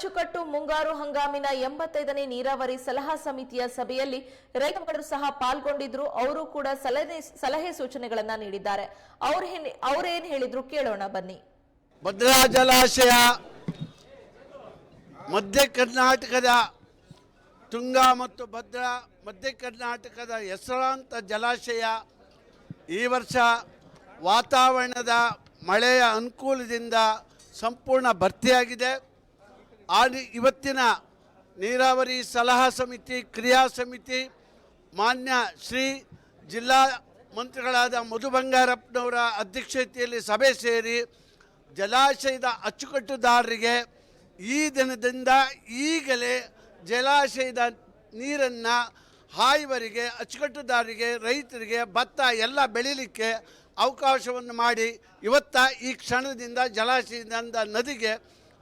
ಅಚ್ಚುಕಟ್ಟು ಮುಂಗಾರು ಹಂಗಾಮಿನ ಎಂಬತ್ತೈದನೇ ನೀರಾವರಿ ಸಲಹಾ ಸಮಿತಿಯ ಸಭೆಯಲ್ಲಿ ರೈತ ಮುಖಂಡರು ಸಹ ಪಾಲ್ಗೊಂಡಿದ್ರು ಅವರು ಕೂಡ ಸಲಹೆ ಸಲಹೆ ಸೂಚನೆಗಳನ್ನ ನೀಡಿದ್ದಾರೆ. ಅವ್ರೇನ್ ಹೇಳಿದ್ರು ಕೇಳೋಣ ಬನ್ನಿ. ಭದ್ರಾ ಜಲಾಶಯ, ಮಧ್ಯ ಕರ್ನಾಟಕದ ತುಂಗಾ ಮತ್ತು ಭದ್ರಾ ಮಧ್ಯ ಕರ್ನಾಟಕದ ಹೆಸರಾಂತ ಜಲಾಶಯ ಈ ವರ್ಷ ವಾತಾವರಣದ ಮಳೆಯ ಅನುಕೂಲದಿಂದ ಸಂಪೂರ್ಣ ಭರ್ತಿಯಾಗಿದೆ. ಆ ಇವತ್ತಿನ ನೀರಾವರಿ ಸಲಹಾ ಸಮಿತಿ, ಕ್ರಿಯಾ ಸಮಿತಿ, ಮಾನ್ಯ ಶ್ರೀ ಜಿಲ್ಲಾ ಮಂತ್ರಿಗಳಾದ ಮಧು ಬಂಗಾರಪ್ಪನವರ ಅಧ್ಯಕ್ಷತೆಯಲ್ಲಿ ಸಭೆ ಸೇರಿ ಜಲಾಶಯದ ಅಚ್ಚುಕಟ್ಟುದಾರರಿಗೆ ಈ ದಿನದಿಂದ ಈಗಲೇ ಜಲಾಶಯದ ನೀರನ್ನು ಹಾಯುವರಿಗೆ, ಅಚ್ಚುಕಟ್ಟುದಾರರಿಗೆ, ರೈತರಿಗೆ ಭತ್ತ ಎಲ್ಲ ಬೆಳೀಲಿಕ್ಕೆ ಅವಕಾಶವನ್ನು ಮಾಡಿ ಇವತ್ತ ಈ ಕ್ಷಣದಿಂದ ಜಲಾಶಯದಿಂದ ನದಿಗೆ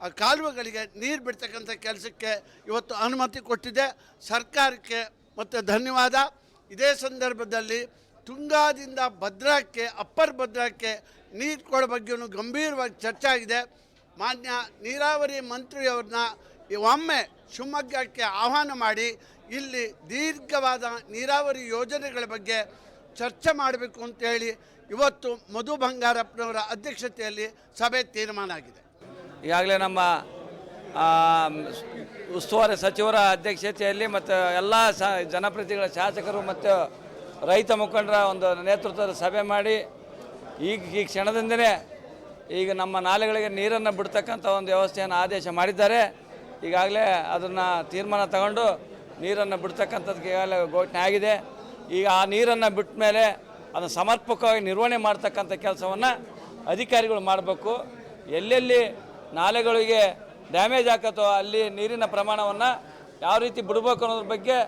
ಆ ಕಾಲುವೆಗಳಿಗೆ ನೀರು ಬಿಡ್ತಕ್ಕಂಥ ಕೆಲಸಕ್ಕೆ ಇವತ್ತು ಅನುಮತಿ ಕೊಟ್ಟಿದೆ. ಸರ್ಕಾರಕ್ಕೆ ಮತ್ತು ಧನ್ಯವಾದ. ಇದೇ ಸಂದರ್ಭದಲ್ಲಿ ತುಂಗಾದಿಂದ ಭದ್ರಾಕ್ಕೆ, ಅಪ್ಪರ್ ಭದ್ರಾಕ್ಕೆ ನೀರು ಕೊಡೋ ಬಗ್ಗೆಯೂ ಗಂಭೀರವಾಗಿ ಚರ್ಚೆ ಆಗಿದೆ. ಮಾನ್ಯ ನೀರಾವರಿ ಮಂತ್ರಿಯವ್ರನ್ನ ಒಮ್ಮೆ ಶಿವಮೊಗ್ಗಕ್ಕೆ ಆಹ್ವಾನ ಮಾಡಿ ಇಲ್ಲಿ ದೀರ್ಘವಾದ ನೀರಾವರಿ ಯೋಜನೆಗಳ ಬಗ್ಗೆ ಚರ್ಚೆ ಮಾಡಬೇಕು ಅಂತೇಳಿ ಇವತ್ತು ಮಧು ಬಂಗಾರಪ್ಪನವರ ಅಧ್ಯಕ್ಷತೆಯಲ್ಲಿ ಸಭೆ ತೀರ್ಮಾನ ಆಗಿದೆ. ಈಗಾಗಲೇ ನಮ್ಮ ಉಸ್ತುವಾರಿ ಸಚಿವರ ಅಧ್ಯಕ್ಷತೆಯಲ್ಲಿ ಮತ್ತು ಎಲ್ಲ ಸ, ಜನಪ್ರತಿನಿಧಿಗಳ ಶಾಸಕರು ಮತ್ತು ರೈತ ಮುಖಂಡರ ಒಂದು ನೇತೃತ್ವದ ಸಭೆ ಮಾಡಿ, ಈಗ ಈ ಕ್ಷಣದಿಂದಲೇ ಈಗ ನಮ್ಮ ನಾಲೆಗಳಿಗೆ ನೀರನ್ನು ಬಿಡ್ತಕ್ಕಂಥ ಒಂದು ವ್ಯವಸ್ಥೆಯನ್ನು ಆದೇಶ ಮಾಡಿದ್ದಾರೆ. ಈಗಾಗಲೇ ಅದನ್ನು ತೀರ್ಮಾನ ತಗೊಂಡು ನೀರನ್ನು ಬಿಡ್ತಕ್ಕಂಥದ್ದು ಈಗಾಗಲೇ ಘೋಷಣೆ ಆಗಿದೆ. ಈಗ ಆ ನೀರನ್ನು ಬಿಟ್ಟ ಮೇಲೆ ಅದನ್ನು ಸಮರ್ಪಕವಾಗಿ ನಿರ್ವಹಣೆ ಮಾಡ್ತಕ್ಕಂಥ ಕೆಲಸವನ್ನು ಅಧಿಕಾರಿಗಳು ಮಾಡಬೇಕು. ಎಲ್ಲೆಲ್ಲಿ ನಾಲೆಗಳಿಗೆ ಡ್ಯಾಮೇಜ್ ಆಗತ್ತೋ ಅಲ್ಲಿ ನೀರಿನ ಪ್ರಮಾಣವನ್ನು ಯಾವ ರೀತಿ ಬಿಡಬೇಕು ಅನ್ನೋದ್ರ ಬಗ್ಗೆ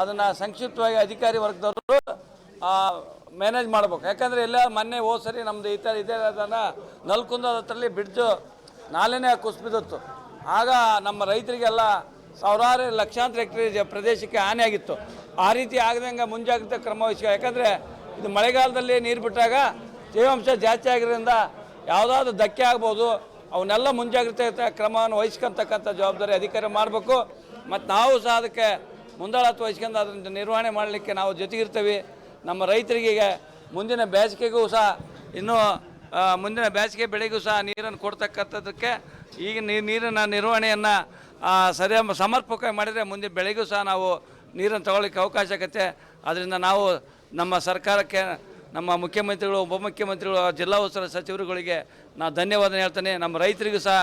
ಅದನ್ನು ಸಂಕ್ಷಿಪ್ತವಾಗಿ ಅಧಿಕಾರಿ ವರ್ಗದವರು ಮ್ಯಾನೇಜ್ ಮಾಡ್ಬೇಕು. ಯಾಕಂದರೆ ಎಲ್ಲ ಮೊನ್ನೆ ಹೋದ ಸರಿ ನಮ್ಮದು ಈ ಥರ ಇದೇ ಅದನ್ನು ನಲ್ಕೊಂದು ಅದರಲ್ಲಿ ಬ್ರಿಡ್ಜು ನಾಲೆನೇ ಕುಸಿಬಿದ್ದಿತ್ತು ಆಗ ನಮ್ಮ ರೈತರಿಗೆಲ್ಲ ಸಾವಿರಾರು ಲಕ್ಷಾಂತರ ಹೆಕ್ಟೇರ್ ಪ್ರದೇಶಕ್ಕೆ ಹಾನಿಯಾಗಿತ್ತು ಆ ರೀತಿ ಆಗದಂಗೆ ಮುಂಜಾಗ್ರತೆ ಕ್ರಮ ವಹಿಸ್ಕೊ. ಯಾಕಂದರೆ ಇದು ಮಳೆಗಾಲದಲ್ಲಿ ನೀರು ಬಿಟ್ಟಾಗ ತೇವಾಂಶ ಜಾಸ್ತಿ ಆಗಿರೋದ್ರಿಂದ ಯಾವುದಾದ್ರೂ ಧಕ್ಕೆ ಆಗ್ಬೋದು ಅವನ್ನೆಲ್ಲ ಮುಂಜಾಗ್ರತೆ ಕ್ರಮವನ್ನು ವಹಿಸ್ಕೊಂತಕ್ಕಂಥ ಜವಾಬ್ದಾರಿ ಅಧಿಕಾರಿ ಮಾಡಬೇಕು. ಮತ್ತು ನಾವು ಸಹ ಅದಕ್ಕೆ ಮುಂದಾಳತ್ವ ವಹಿಸ್ಕೊಂಡು ಅದನ್ನು ನಿರ್ವಹಣೆ ಮಾಡಲಿಕ್ಕೆ ನಾವು ಜೊತೆಗಿರ್ತೀವಿ. ನಮ್ಮ ರೈತರಿಗೆ ಮುಂದಿನ ಬೇಸಿಗೆಗೂ ಸಹ ಇನ್ನೂ ಮುಂದಿನ ಬೇಸಿಗೆ ಬೆಳೆಗೂ ಸಹ ನೀರನ್ನು ಕೊಡ್ತಕ್ಕಂಥದ್ದಕ್ಕೆ ಈಗ ನೀರು ನೀರಿನ ನಿರ್ವಹಣೆಯನ್ನು ಸರಿ ಸಮರ್ಪಕವಾಗಿ ಮಾಡಿದರೆ ಮುಂದೆ ಬೆಳೆಗೂ ಸಹ ನಾವು ನೀರನ್ನು ತಗೊಳ್ಳಿಕ್ಕೆ ಅವಕಾಶ ಆಗುತ್ತೆ. ಅದರಿಂದ ನಾವು ನಮ್ಮ ಸರ್ಕಾರಕ್ಕೆ ನಮ್ಮ ಮುಖ್ಯಮಂತ್ರಿಗಳು, ಉಪಮುಖ್ಯಮಂತ್ರಿಗಳು ಜಿಲ್ಲಾ ಉಸ್ತುವಾರಿ ಸಚಿವರುಗಳಿಗೆ ನಾನು ಧನ್ಯವಾದ ಹೇಳ್ತೇನೆ. ನಮ್ಮ ರೈತರಿಗೂ ಸಹ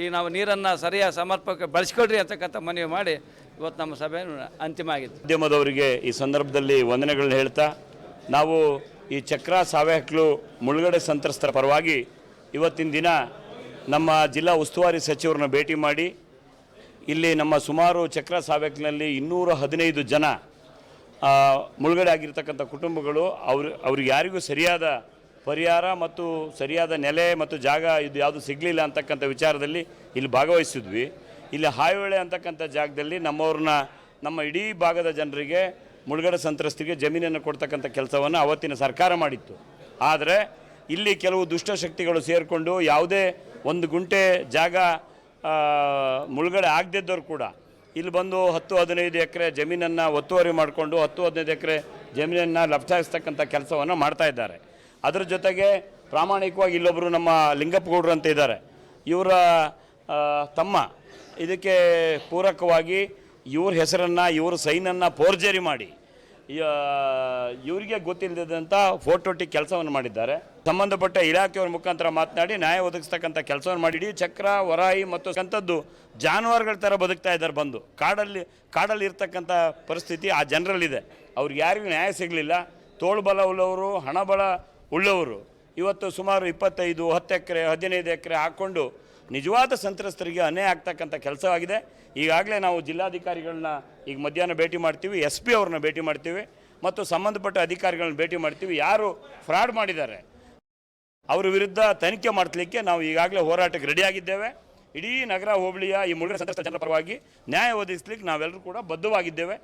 ಈ ನಾವು ನೀರನ್ನು ಸರಿಯಾದ ಸಮರ್ಪಕ ಬಳಸ್ಕೊಡ್ರಿ ಅಂತಕ್ಕಂಥ ಮನವಿ ಮಾಡಿ ಇವತ್ತು ನಮ್ಮ ಸಭೆ ಅಂತಿಮ ಆಗಿತ್ತು. ಉದ್ಯಮದವರಿಗೆ ಈ ಸಂದರ್ಭದಲ್ಲಿ ವಂದನೆಗಳನ್ನ ಹೇಳ್ತಾ, ನಾವು ಈ ಚಕ್ರ ಸಾವೆಹಕ್ಲು ಮುಳುಗಡೆ ಸಂತ್ರಸ್ತರ ಪರವಾಗಿ ಇವತ್ತಿನ ದಿನ ನಮ್ಮ ಜಿಲ್ಲಾ ಉಸ್ತುವಾರಿ ಸಚಿವರನ್ನ ಭೇಟಿ ಮಾಡಿ, ಇಲ್ಲಿ ನಮ್ಮ ಸುಮಾರು ಚಕ್ರ ಸಾವೆಹಕ್ಲಿನಲ್ಲಿ ಇನ್ನೂರ ಹದಿನೈದು ಜನ ಮುಳುಗಡೆ ಆಗಿರ್ತಕ್ಕಂಥ ಕುಟುಂಬಗಳು ಅವ್ರು, ಅವ್ರಿಗೆ ಯಾರಿಗೂ ಸರಿಯಾದ ಪರಿಹಾರ ಮತ್ತು ಸರಿಯಾದ ನೆಲೆ ಮತ್ತು ಜಾಗ ಇದು ಯಾವುದು ಸಿಗಲಿಲ್ಲ ಅಂತಕ್ಕಂಥ ವಿಚಾರದಲ್ಲಿ ಇಲ್ಲಿ ಭಾಗವಹಿಸಿದ್ವಿ. ಇಲ್ಲಿ ಹಾಯೋಳೆ ಅಂತಕ್ಕಂಥ ಜಾಗದಲ್ಲಿ ನಮ್ಮವ್ರನ್ನ, ನಮ್ಮ ಇಡೀ ಭಾಗದ ಜನರಿಗೆ ಮುಳುಗಡೆ ಸಂತ್ರಸ್ತರಿಗೆ ಜಮೀನನ್ನು ಕೊಡ್ತಕ್ಕಂಥ ಕೆಲಸವನ್ನು ಅವತ್ತಿನ ಸರ್ಕಾರ ಮಾಡಿತ್ತು. ಆದರೆ ಇಲ್ಲಿ ಕೆಲವು ದುಷ್ಟಶಕ್ತಿಗಳು ಸೇರಿಕೊಂಡು ಯಾವುದೇ ಒಂದು ಗುಂಟೆ ಜಾಗ ಮುಳುಗಡೆ ಆಗದಿದ್ದವ್ರು ಕೂಡ ಇಲ್ಲಿ ಬಂದು ಹತ್ತು ಹದಿನೈದು ಎಕರೆ ಜಮೀನನ್ನು ಒತ್ತುವರಿ ಮಾಡಿಕೊಂಡು ಹತ್ತು ಹದಿನೈದು ಎಕರೆ ಜಮೀನನ್ನು ಲಪ್ಟಾಯಿಸ್ತಕ್ಕಂಥ ಕೆಲಸವನ್ನು ಮಾಡ್ತಾ ಇದ್ದಾರೆ. ಅದರ ಜೊತೆಗೆ ಪ್ರಾಮಾಣಿಕವಾಗಿ ಇಲ್ಲೊಬ್ಬರು ನಮ್ಮ ಲಿಂಗಪ್ಪಗೌಡರು ಅಂತ ಇದ್ದಾರೆ. ಇವರ ತಮ್ಮ ಇದಕ್ಕೆ ಪೂರಕವಾಗಿ ಇವ್ರ ಹೆಸರನ್ನು, ಇವ್ರ ಸೈನನ್ನು ಪೋರ್ಜರಿ ಮಾಡಿ ಇವರಿಗೆ ಗೊತ್ತಿಲ್ಲದಂಥ ಫೋಟೋಟಿ ಕೆಲಸವನ್ನು ಮಾಡಿದ್ದಾರೆ. ಸಂಬಂಧಪಟ್ಟ ಇಲಾಖೆಯವರ ಮುಖಾಂತರ ಮಾತನಾಡಿ ನ್ಯಾಯ ಒದಗಿಸ್ತಕ್ಕಂಥ ಕೆಲಸವನ್ನು ಮಾಡಿ ಇಡೀ ಚಕ್ರ ವರಾಯಿ ಮತ್ತು ಅಂಥದ್ದು ಜಾನುವಾರುಗಳ ಥರ ಬದುಕ್ತಾ ಇದ್ದಾರೆ ಬಂದು. ಕಾಡಲ್ಲಿ ಕಾಡಲ್ಲಿ ಇರ್ತಕ್ಕಂಥ ಪರಿಸ್ಥಿತಿ ಆ ಜನರಲ್ಲಿದೆ. ಅವ್ರಿಗೆ ಯಾರಿಗೂ ನ್ಯಾಯ ಸಿಗಲಿಲ್ಲ. ತೋಳ್ಬಲ ಉಳ್ಳವರು ಹಣಬಲ ಉಳ್ಳವರು. ಇವತ್ತು ಸುಮಾರು ಇಪ್ಪತ್ತೈದು, ಹತ್ತು ಎಕರೆ, ಹದಿನೈದು ಎಕರೆ ಹಾಕ್ಕೊಂಡು ನಿಜವಾದ ಸಂತ್ರಸ್ತರಿಗೆ ಅನ್ಯಾಯ ಆಗ್ತಕ್ಕಂಥ ಕೆಲಸವಾಗಿದೆ. ಈಗಾಗಲೇ ನಾವು ಜಿಲ್ಲಾಧಿಕಾರಿಗಳನ್ನ ಈಗ ಮಧ್ಯಾಹ್ನ ಭೇಟಿ ಮಾಡ್ತೀವಿ, ಎಸ್ ಪಿ ಅವ್ರನ್ನ ಭೇಟಿ ಮಾಡ್ತೀವಿ ಮತ್ತು ಸಂಬಂಧಪಟ್ಟ ಅಧಿಕಾರಿಗಳನ್ನ ಭೇಟಿ ಮಾಡ್ತೀವಿ. ಯಾರು ಫ್ರಾಡ್ ಮಾಡಿದ್ದಾರೆ, ಅವರ ವಿರುದ್ಧ ತನಿಖೆ ಮಾಡಲಿಕ್ಕೆ ನಾವು ಈಗಾಗಲೇ ಹೋರಾಟಕ್ಕೆ ರೆಡಿಯಾಗಿದ್ದೇವೆ ಇಡೀ ನಗರ ಹೋಬಳಿಯ ಈ ಮುಳುಗಡೆ ಸಂತ್ರಸ್ತ ಜನರ ಪರವಾಗಿ ನ್ಯಾಯ ಒದಗಿಸ್ಲಿಕ್ಕೆ ನಾವೆಲ್ಲರೂ ಕೂಡ ಬದ್ಧವಾಗಿದ್ದೇವೆ.